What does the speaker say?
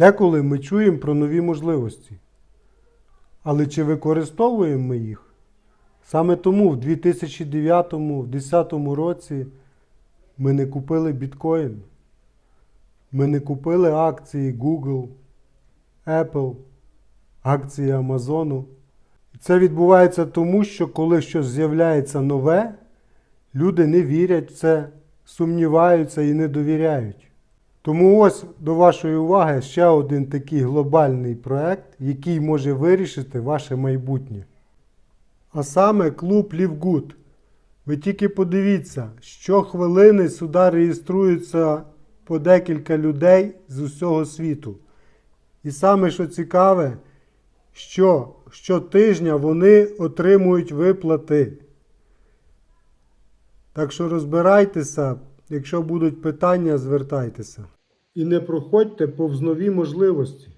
Деколи ми чуємо про нові можливості. Але чи використовуємо ми їх? Саме тому в 2009-2010 році ми не купили біткоін. Ми не купили акції Google, Apple, акції Амазону. Це відбувається тому, що коли щось з'являється нове, люди не вірять в це, сумніваються і не довіряють. Тому ось до вашої уваги ще один такий глобальний проект, який може вирішити ваше майбутнє. А саме клуб Лівгуд. Ви тільки подивіться, щохвилини сюди реєструються по декілька людей з усього світу. І саме що цікаве, що щотижня вони отримують виплати. Так що розбирайтеся, якщо будуть питання, звертайтеся. І не проходьте повз нові можливості.